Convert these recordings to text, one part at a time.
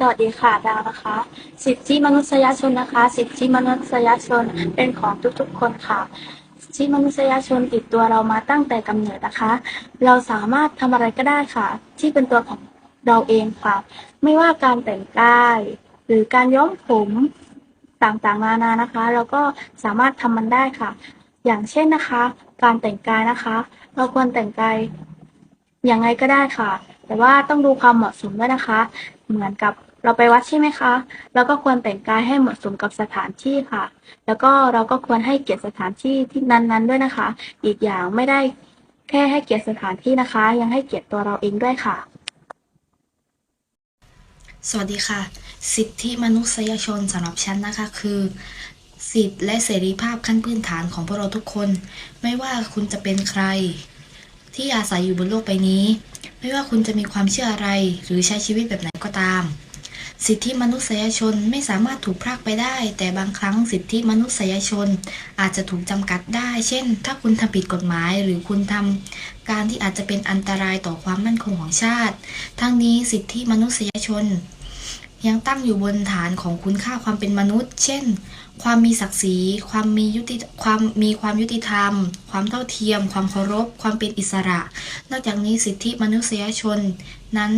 สวัสดีค่ะดาวนะคะ สิทธิมนุษยชนนะคะ สิทธิมนุษยชนเป็นของทุกๆคนค่ะสิทธิมนุษยชนติดตัวเรามาตั้งแต่กำเนิดนะคะ เราสามารถทำอะไรก็ได้ค่ะ ที่เป็นตัวของเราเองค่ะ ไม่ว่าการแต่งกายหรือการย้อมผมต่างๆนานานะคะ เราก็สามารถทำมันได้ค่ะ อย่างเช่นนะคะ การแต่งกายนะคะ เราควรแต่งกายยังไงก็ได้ค่ะ แต่ว่าต้องดูความเหมาะสมด้วยนะคะ เหมือนกับ เราไปวัดใช่ไหมคะ เราก็ควรแต่งกายให้เหมาะสมกับสถานที่ค่ะ แล้วก็เราก็ควรให้เกียรติสถานที่ที่นั้นๆ ด้วยนะคะ อีกอย่างไม่ได้แค่ให้เกียรติสถานที่นะคะ ยังให้เกียรติตัวเราเองด้วยค่ะ สวัสดีค่ะ สิทธิมนุษยชนสำหรับฉันนะคะคือสิทธิและเสรีภาพขั้นพื้นฐานของพวกเราทุกคน ไม่ว่าคุณจะเป็นใคร ที่อาศัยอยู่บนโลกใบนี้ ไม่ว่าคุณจะมีความเชื่ออะไร หรือใช้ชีวิตแบบไหนก็ตาม สิทธิมนุษยชนไม่สามารถถูกพรากไปได้ แต่บางครั้งสิทธิมนุษยชน อาจจะถูกจำกัดได้ เช่น ถ้าคุณทำผิดกฎหมายหรือคุณทำการที่อาจจะเป็นอันตรายต่อความมั่นคงของชาติ ทั้งนี้สิทธิมนุษยชน ยังตั้งอยู่บนฐานของคุณค่าความเป็นมนุษย์ เช่น ความมีศักดิ์ศรี ความมียุติความมีความยุติธรรม ความเท่าเทียม ความเคารพ ความเป็นอิสระ นอกจากนี้สิทธิมนุษยชนนั้น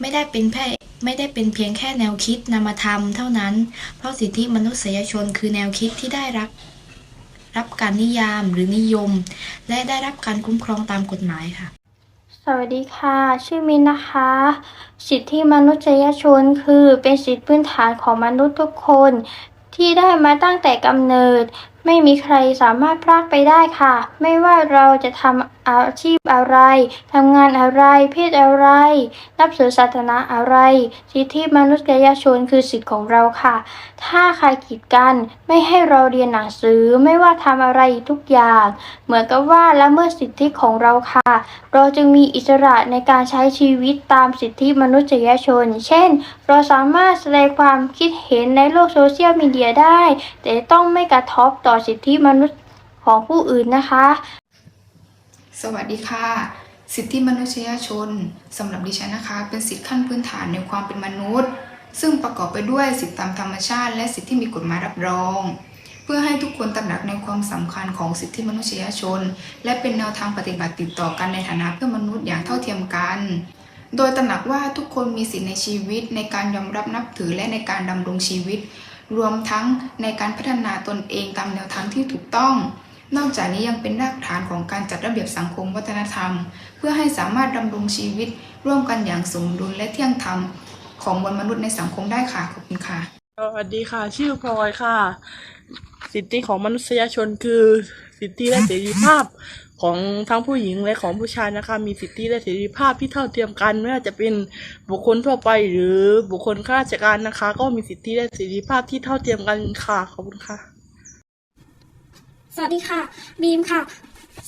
ไม่ได้เป็นแค่ ไม่ได้เป็นเพียงแค่แนวคิดนามธรรมเท่านั้น เพราะสิทธิมนุษยชนคือแนวคิดที่ได้รับรับการนิยามหรือนิยม และได้รับการคุ้มครองตามกฎหมายค่ะ สวัสดีค่ะ ชื่อมินนะคะ สิทธิมนุษยชนคือเป็นสิทธิพื้นฐานของมนุษย์ทุกคนที่ได้มาตั้งแต่กำเนิด ไม่มีใครสามารถพลากไปได้ค่ะ ไม่ว่าเราจะทำอาชีพอะไรทำงานอะไรเพศอะไร นับถือศาสนาอะไร สิทธิมนุษยชนคือสิทธิของเราค่ะ ถ้าใครกีดกันไม่ให้เราเรียนหนังสือไม่ว่าทำอะไรทุกอย่าง เหมือนกับว่าละเมิดสิทธิของเราค่ะ เราจึงมีอิสระในการใช้ชีวิตตามสิทธิมนุษยชน เช่น เราสามารถแสดงความคิดเห็นในโลกโซเชียลมีเดียได้ แต่ต้องไม่กระทบต่อสิทธิมนุษย์ของผู้อื่นนะคะ สวัสดีค่ะ สิทธิมนุษยชนสำหรับดิฉันนะคะ เป็นสิทธิขั้นพื้นฐานในความเป็นมนุษย์ ซึ่งประกอบไปด้วยสิทธิตามธรรมชาติ และสิทธิที่มีกฎหมายรับรอง เพื่อให้ทุกคนตระหนักในความสำคัญของสิทธิมนุษยชน และเป็นแนวทางปฏิบัติติดต่อกันในฐานะเพื่อนมนุษย์อย่างเท่าเทียมกัน โดยตระหนักว่าทุกคนมีสิทธิในชีวิตในการยอมรับนับถือและในการดำรงชีวิต รวมทั้งในการพัฒนาตนเองตามแนวทางที่ถูกต้อง นอกจากนี้ยังเป็นรากฐานของการจัดระเบียบสังคมวัฒนธรรม เพื่อให้สามารถดำรงชีวิต ร่วมกันอย่างสมดุลและเที่ยงธรรม ของมวลมนุษย์ในสังคมได้ค่ะขอบคุณค่ะสวัสดีค่ะ ชื่อพลอยค่ะ สิทธิของมนุษยชนคือสิทธิและเสรีภาพ ของทั้งผู้หญิงและของผู้ชายนะคะ มีสิทธิและเสรีภาพที่เท่าเทียมกันไม่ว่าจะเป็นบุคคลทั่วไปหรือบุคคลข้าราชการนะคะ ก็มีสิทธิและเสรีภาพที่เท่าเทียมกันค่ะขอบคุณค่ะ สวัสดีค่ะ บีมค่ะ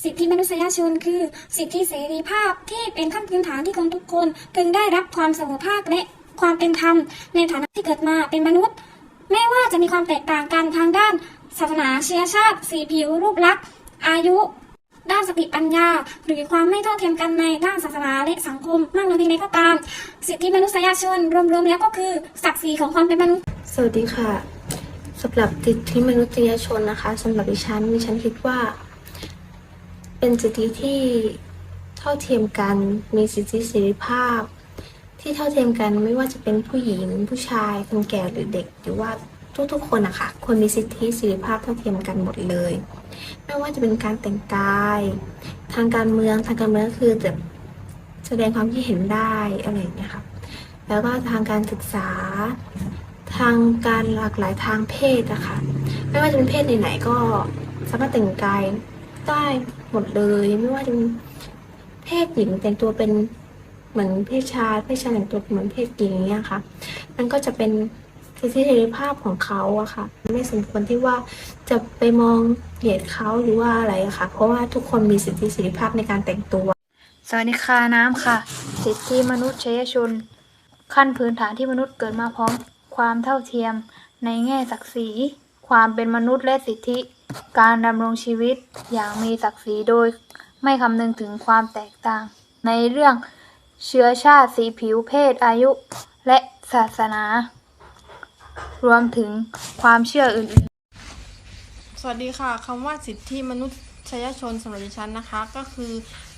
สิทธิมนุษยชนคือ สิทธิเสรีภาพที่เป็นขั้นพื้นฐานที่คนทุกคนพึงได้รับความเสมอภาคและความเป็นธรรมในฐานะที่เกิดมาเป็นมนุษย์ ไม่ว่าจะมีความแตกต่างกันทางด้านศาสนาเชื้อชาติ สีผิว รูปลักษณ์อายุ ด้านสติปัญญา หรือความไม่เท่าเทียมกันในด้านศาสนาและสังคมมากน้อยเพียงใดก็ตาม สิทธิมนุษยชนรวมๆแล้วก็คือศักดิ์ศรีของความเป็นมนุษย์ สวัสดีค่ะสำหรับสิทธิมนุษยชนนะคะสำหรับดิฉันดิฉันคิดว่า เป็นสิทธิที่เท่าเทียมกันมีสิทธิเสรีภาพ ที่เท่าเทียมกันไม่ว่าจะเป็นผู้หญิงผู้ชายคนแก่หรือเด็กหรือว่า ทุกๆ คนนะคะควรมีสิทธิเสรีภาพเท่าเทียมกันหมดเลย ไม่ว่าจะเป็นการแต่งกาย ทางการเมืองทางการเมืองคือจะแสดงความคิดเห็นได้อะไรอย่างเงี้ยค่ะแล้วก็ทางการศึกษา ทางการหลากหลายทางเพศนะคะไม่ว่าจะเป็นเพศไหนๆก็สามารถแต่งกายได้หมดเลย ไม่ว่าจะเป็นเพศหญิงแต่งตัวเป็นเหมือนเพศชายเพศชายแต่งตัวเหมือนเพศหญิงอย่างเงี้ยค่ะมันก็จะเป็น สิทธิเสรีภาพของเขาอะค่ะ ไม่สมควรที่ว่าจะไปมองเหยียดเขาหรือว่าอะไรอะค่ะ เพราะว่าทุกคนมีสิทธิเสรีภาพในการแต่งตัว สวัสดีค่ะน้ำค่ะ สิทธิมนุษยชน ขั้นพื้นฐานที่มนุษย์เกิดมาพร้อมความเท่าเทียมในแง่ศักดิ์ศรี ความเป็นมนุษย์และสิทธิ การดำรงชีวิตอย่างมีศักดิ์ศรีโดย ไม่คำนึงถึงความแตกต่าง ในเรื่องเชื้อชาติสีผิวเพศอายุ และศาสนา รวมถึงความเชื่ออื่นๆ สวัสดีค่ะคำว่าสิทธิมนุษยชนสำหรับดิฉันนะคะ ก็คือ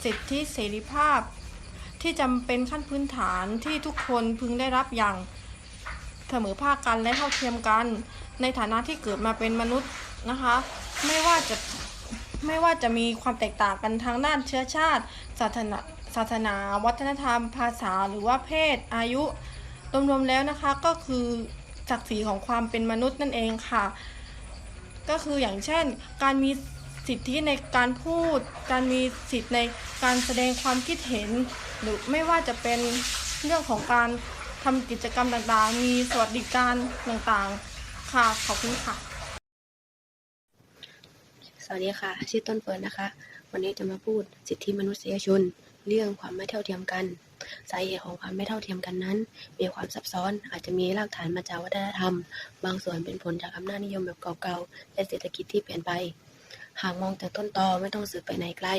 สิทธิเสรีภาพ ที่จำเป็นขั้นพื้นฐานที่ทุกคนพึงได้รับอย่างเสมอภาคกันและเท่าเทียมกัน ในฐานะที่เกิดมาเป็นมนุษย์นะคะ ไม่ว่าจะไม่ว่าจะมีความแตกต่างกันทางด้านเชื้อชาติ ศาสนาศาสนา วัฒนธรรม ภาษาหรือว่าเพศอายุรวมๆแล้วนะคะก็คือ ศักดิ์ศรีของความเป็นมนุษย์นั่นเองค่ะ ก็คืออย่างเช่น การมีสิทธิในการพูด การมีสิทธิในการแสดงความคิดเห็น หรือไม่ว่าจะเป็นเรื่องของการทำกิจกรรมต่างๆ มีสวัสดิการต่างๆ ค่ะ ขอบคุณค่ะ สวัสดีค่ะ ชื่อต้นเฟิร์นนะคะ วันนี้จะมาพูดสิทธิมนุษยชน เรื่องความไม่เท่าเทียมกัน สาเหตุของความไม่เท่าเทียมกันนั้น มีความซับซ้อนอาจจะมีรากฐานมาจากวัฒนธรรม บางส่วนเป็นผลจากอำนาจนิยมแบบเก่าๆและเศรษฐกิจที่เปลี่ยนไป หากมองจากต้นตอไม่ต้องสืบไปไหนไกล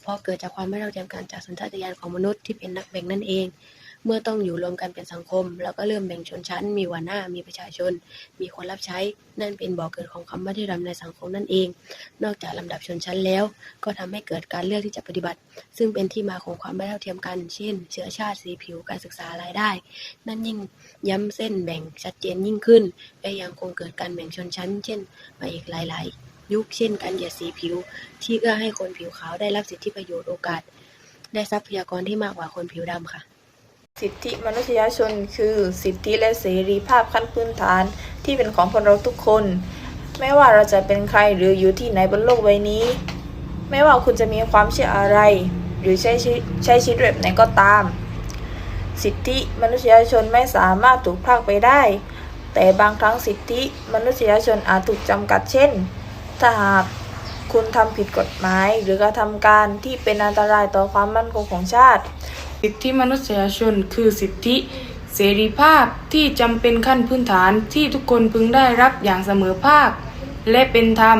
เพราะเกิดจากความไม่เท่าเทียมกันจากสัญชาตญาณของมนุษย์ที่เป็นนักแบ่งนั่นเอง เมื่อต้องอยู่รวมกันเป็นสังคมแล้วก็เริ่มแบ่งชนชั้น มีหัวหน้า มีประชาชน มีคนรับใช้ นั่นเป็นบ่อเกิดของคำว่าที่รำในสังคมนั่นเอง นอกจากลำดับชนชั้นแล้ว ก็ทำให้เกิดการเลือกที่จะปฏิบัติ ซึ่งเป็นที่มาของความไม่เท่าเทียมกัน เช่น เชื้อชาติ สีผิว การศึกษารายได้ นั่นยิ่งย้ำเส้นแบ่งชัดเจนยิ่งขึ้น และยังคงเกิดการแบ่งชนชั้น เช่น มาอีกหลาย ๆ ยุค เช่น การเหยียดสีผิว ที่เอื้อให้คนผิวขาวได้รับสิทธิประโยชน์โอกาส ได้ทรัพยากรที่มากกว่าคนผิวดำค่ะ สิทธิมนุษยชนคือสิทธิและเสรีภาพขั้นพื้นฐานที่เป็นของพวกเราทุกคน ไม่ว่าเราจะเป็นใครหรืออยู่ที่ไหนบนโลกใบนี้ ไม่ว่าคุณจะมีความเชื่ออะไร หรือใช้ชีวิตใช้ชีวิตแบบไหนก็ตาม สิทธิมนุษยชนไม่สามารถถูกพรากไปได้ แต่บางครั้งสิทธิมนุษยชนอาจถูกจำกัดเช่น ถ้าหากคุณทำผิดกฎหมาย หรือกระทำการที่เป็นอันตรายต่อความมั่นคงของชาติ สิทธิมนุษยชน คือสิทธิเสรีภาพที่จำเป็นขั้นพื้นฐานที่ทุกคนพึงได้รับอย่างเสมอภาค และเป็นธรรม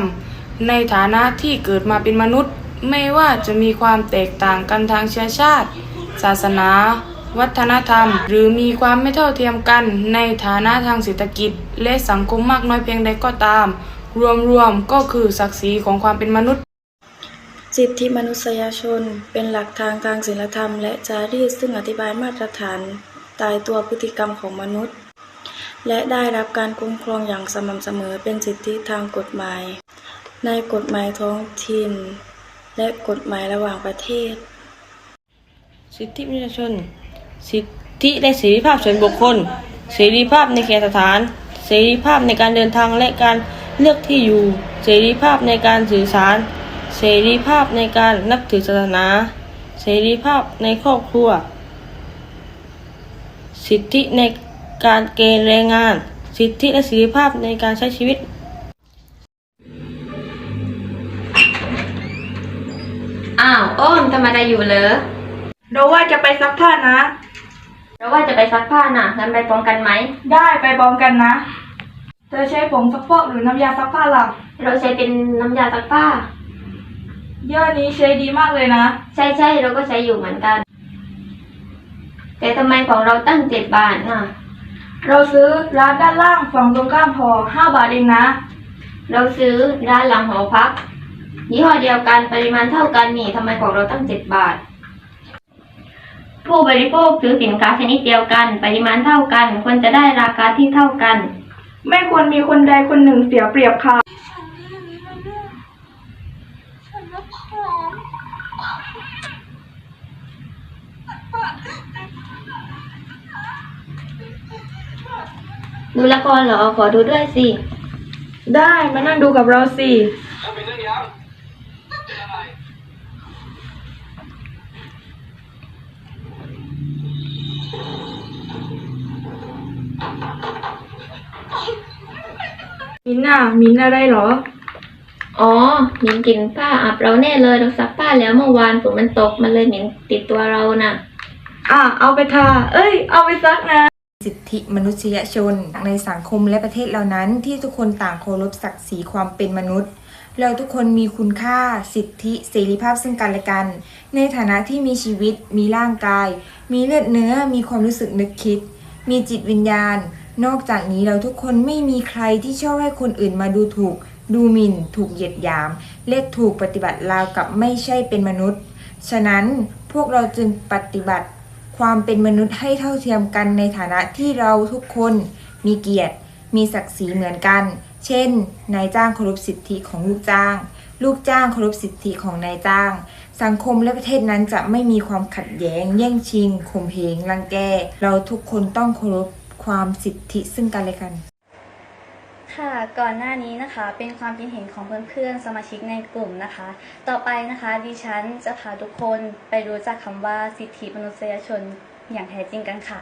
ในฐานะที่เกิดมาเป็นมนุษย์ ไม่ว่าจะมีความแตกต่างกันทางเชื้อชาติ ศาสนา วัฒนธรรม หรือมีความไม่เท่าเทียมกัน ในฐานะทางเศรษฐกิจ และสังคมมากน้อยเพียงใดก็ตาม รวมๆก็คือศักดิ์ศรีของความเป็นมนุษย์ สิทธิมนุษยชน เป็นหลักทางทางศีลธรรมและจารีตซึ่งอธิบายมาตรฐาน ตายตัวพฤติกรรมของมนุษย์ และได้รับการคุ้มครองอย่างสม่ำเสมอเป็นสิทธิทางกฎหมาย ในกฎหมายท้องถิ่น และกฎหมายระหว่างประเทศ สิทธิมนุษยชน สิทธิและเสรีภาพส่วนบุคคล เสรีภาพในเขตสถาน เสรีภาพในการเดินทางและการเลือกที่อยู่ เสรีภาพในการสื่อสาร เสรีภาพในการนับถือศาสนา เสรีภาพในครอบครัว สิทธิในการเกณฑ์แรงงาน สิทธิและเสรีภาพในการใช้ชีวิตอ้าวอ้นทำอะไรอยู่เหรอเราว่าจะไปซักผ้านะ เราว่าจะไปซักผ้าน่ะงั้นไปพร้อมกันไหม ได้ไปพร้อมกันนะ เธอใช้ผงซักฟอกหรือน้ำยาซักผ้าล่ะเราใช้เป็นน้ำยาซักผ้า ยี่ห้อนี้ใช้ดีมากเลยนะ ใช่ใช่เราก็ใช้อยู่เหมือนกัน แต่ทำไมของเราตั้งเจ็ดบาทน่ะ เราซื้อร้านด้านล่างฝั่งตรงข้ามพอห้าบาทเองนะ เราซื้อร้านหลังหอพักยี่ห้อเดียวกันปริมาณเท่ากันนี่ทำไมของเราตั้งเจ็ดบาท ผู้บริโภคซื้อสินค้าชนิดเดียวกัน ปริมาณเท่ากันควรจะได้ราคาที่เท่ากัน ไม่ควรมีคนใดคนหนึ่งเสียเปรียบค่ะ ดูละครเหรอ ขอดูด้วยสิ ได้มานั่งดูกับเราสิมินน่ะมินอะไรเหรอ อ๋อหมินกลิ่นผ้าอับเราแน่เลยเราซักผ้าแล้วเมื่อวานฝนมันตกมันเลยเหม็นติดตัวเราน่ะ อะเอาไปทา เอ้ย เอาไปซักนะ สิทธิมนุษยชน ในสังคมและประเทศเหล่านั้น ที่ทุกคนต่างเคารพศักดิ์ศรีความเป็นมนุษย์ เราทุกคนมีคุณค่าสิทธิเสรีภาพซึ่งกันและกัน ในฐานะที่มีชีวิต มีร่างกาย มีเลือดเนื้อ มีความรู้สึกนึกคิด มีจิตวิญญาณ นอกจากนี้เราทุกคนไม่มีใครที่ชอบให้คนอื่นมาดูถูก ดูหมิ่น ถูกเหยียดหยามและถูกปฏิบัติราวกับไม่ใช่เป็นมนุษย์ ฉะนั้นพวกเราจึงปฏิบัติ ความเป็นมนุษย์ให้เท่าเทียมกันในฐานะที่เราทุกคนมีเกียรติ มีศักดิ์ศรีเหมือนกัน เช่น นายจ้างเคารพสิทธิของลูกจ้าง ลูกจ้างเคารพสิทธิของนายจ้าง สังคมและประเทศนั้นจะไม่มีความขัดแย้ง แย่งชิงข่มเหงรังแก เราทุกคนต้องเคารพความสิทธิซึ่งกันและกัน ค่ะก่อนหน้านี้นะคะเป็นความคิดเห็นของเพื่อนๆสมาชิกในกลุ่มนะคะ ต่อไปนะคะดิฉันจะพาทุกคนไปรู้จักคำว่าสิทธิมนุษยชนอย่างแท้จริงกันค่ะ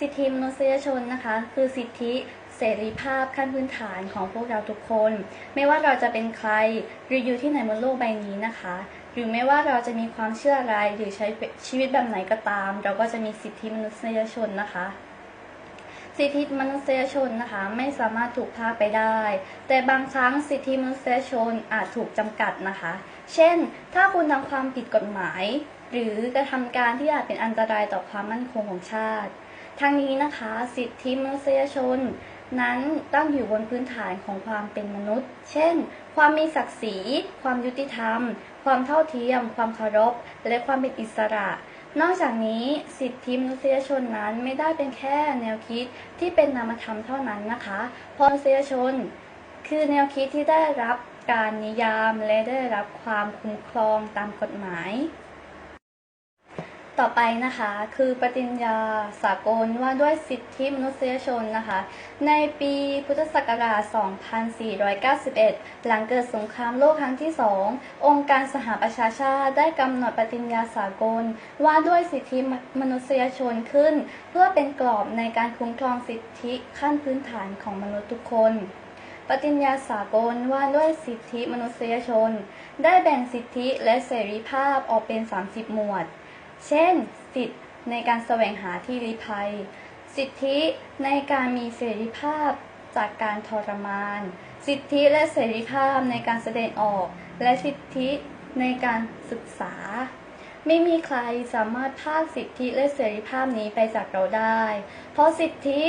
สิทธิมนุษยชนนะคะ คือสิทธิเสรีภาพขั้นพื้นฐานของพวกเราทุกคน ไม่ว่าเราจะเป็นใครหรืออยู่ที่ไหนบนโลกใบนี้นะคะ หรือไม่ว่าเราจะมีความเชื่ออะไรหรือใช้ชีวิตแบบไหนก็ตาม เราก็จะมีสิทธิมนุษยชนนะคะ สิทธิมนุษยชนนะคะไม่สามารถถูกพาไปได้ แต่บางครั้งสิทธิมนุษยชนอาจถูกจำกัดนะคะ เช่น ถ้าคุณทำความผิดกฎหมาย หรือกระทำการที่อาจเป็นอันตรายต่อความมั่นคงของชาติ ทั้งนี้นะคะ สิทธิมนุษยชน นั้นตั้งอยู่บนพื้นฐานของความเป็นมนุษย์ เช่น ความมีศักดิ์ศรี ความยุติธรรม ความเท่าเทียม ความเคารพ และความเป็นอิสระ นอกจากนี้สิทธิมนุษยชนนั้นไม่ได้เป็นแค่แนวคิดที่เป็นนามธรรมเท่านั้นนะคะ เพราะมนุษยชน คือแนวคิดที่ได้รับการนิยามและได้รับความคุ้มครองตามกฎหมาย ต่อไปนะคะคือปฏิญญาสากลว่าด้วยสิทธิมนุษยชนนะคะ ในปีพุทธศักราช 2491 หลังเกิดสงครามโลกครั้งที่สององค์การสหประชาชาติได้กำหนดปฏิญญาสากล ว่าด้วยสิทธิมนุษยชนขึ้น เพื่อเป็นกรอบในการคุ้มครองสิทธิขั้นพื้นฐานของมนุษย์ทุกคนปฏิญญาสากลว่าด้วยสิทธิมนุษยชน ได้แบ่งสิทธิและเสรีภาพออกเป็น 30 หมวด เช่น สิทธิในการแสวงหาที่ลี้ภัย สิทธิในการมีเสรีภาพจากการทรมาน สิทธิและเสรีภาพในการแสดงออก และสิทธิในการศึกษา ไม่มีใครสามารถพากสิทธิและเสรีภาพนี้ไปจากเราได้ เพราะสิทธิ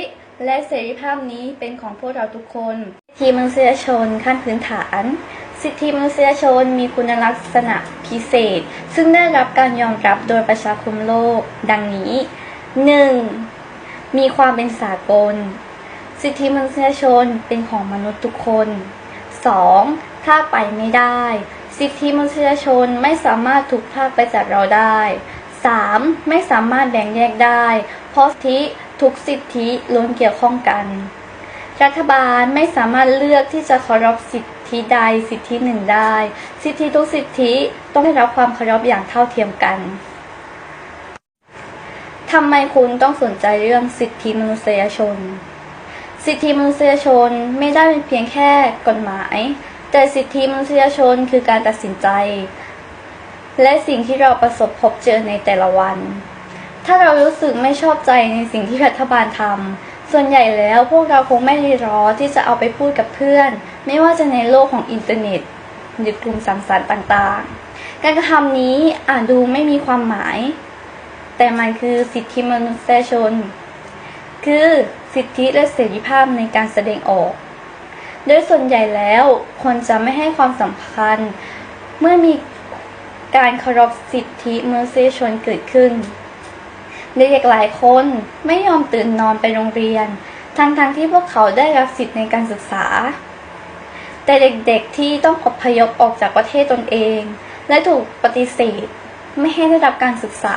และเสรีภาพนี้เป็นของพวกเราทุกคนสิทธิมนุษยชนขั้นพื้นฐาน สิทธิมนุษยชนมีคุณลักษณะพิเศษ ซึ่งได้รับการยอมรับโดยประชาคมโลก ดังนี้ 1. มีความเป็นสากล สิทธิมนุษยชนเป็นของมนุษย์ทุกคน 2. พราไปไม่ได้ สิทธิมนุษยชนไม่สามารถถูกพรากไปจากเราได้ 3. ไม่สามารถแบ่งแยกได้ เพราะสิทธิทุกสิทธิล้วนเกี่ยวข้องกัน รัฐบาลไม่สามารถเลือกที่จะเคารพสิทธิ ใดสิทธิหนึ่งได้ สิทธิทุกสิทธิต้องได้รับความเคารพอย่างเท่าเทียมกันทำไมคุณต้องสนใจเรื่องสิทธิมนุษยชน สิทธิมนุษยชนไม่ได้เป็นเพียงแค่กฎหมาย แต่สิทธิมนุษยชนคือการตัดสินใจ และสิ่งที่เราประสบพบเจอในแต่ละวัน ถ้าเรารู้สึกไม่ชอบใจในสิ่งที่รัฐบาลทำส่วนใหญ่แล้วพวกเราคงไม่ได้รอที่จะเอาไปพูดกับเพื่อน ไม่ว่าจะในโลกของอินเทอร์เน็ต หรือกลุ่มสังสรรค์ต่างๆ การกระทำนี้อาจดูไม่มีความหมาย แต่มันคือสิทธิมนุษยชน คือสิทธิและเสรีภาพในการแสดงออก โดยส่วนใหญ่แล้วคนจะไม่ให้ความสำคัญ เมื่อมีการเคารพสิทธิมนุษยชนเกิดขึ้นเด็กหลายคนไม่ยอมตื่นนอนไปโรงเรียน ทั้งๆทที่พวกเขาได้รับสิทธิในการศึกษา แต่เด็กๆที่ต้องอพยพออกจากประเทศตนเอง และถูกปฏิเสธ ไม่ให้ได้รับการศึกษา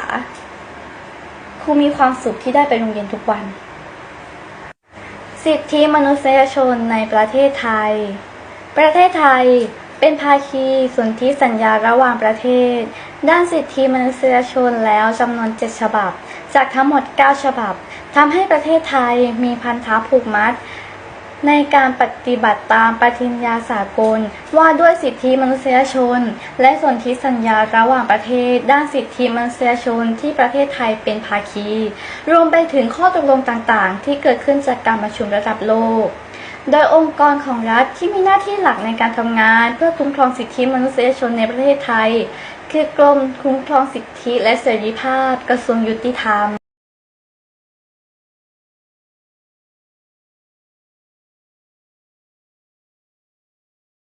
ครูมีความสุขที่ได้ไปโรงเรียนทุกวัน สิทธิมนุษยชนในประเทศไทย ประเทศไทยเป็นภาคีสนธิสัญญาระหว่างประเทศ ด้านสิทธิมนุษยชนแล้วจำนวน 7 ฉบับ จากทั้งหมด 9 ฉบับทำให้ประเทศไทยมีพันธะผูกมัด ในการปฏิบัติตามปฏิญญาสากล ว่าด้วยสิทธิมนุษยชน และสนธิสัญญาระหว่างประเทศ ด้านสิทธิมนุษยชนที่ประเทศไทยเป็นภาคี รวมไปถึงข้อตกลงต่างๆ ที่เกิดขึ้นจากการประชุมระดับโลก โดยองค์กรของรัฐที่มีหน้าที่หลักในการทำงาน เพื่อคุ้มครองสิทธิมนุษยชนในประเทศไทย คือกรมคุ้มครองสิทธิและเสรีภาพ กระทรวงยุติธรรม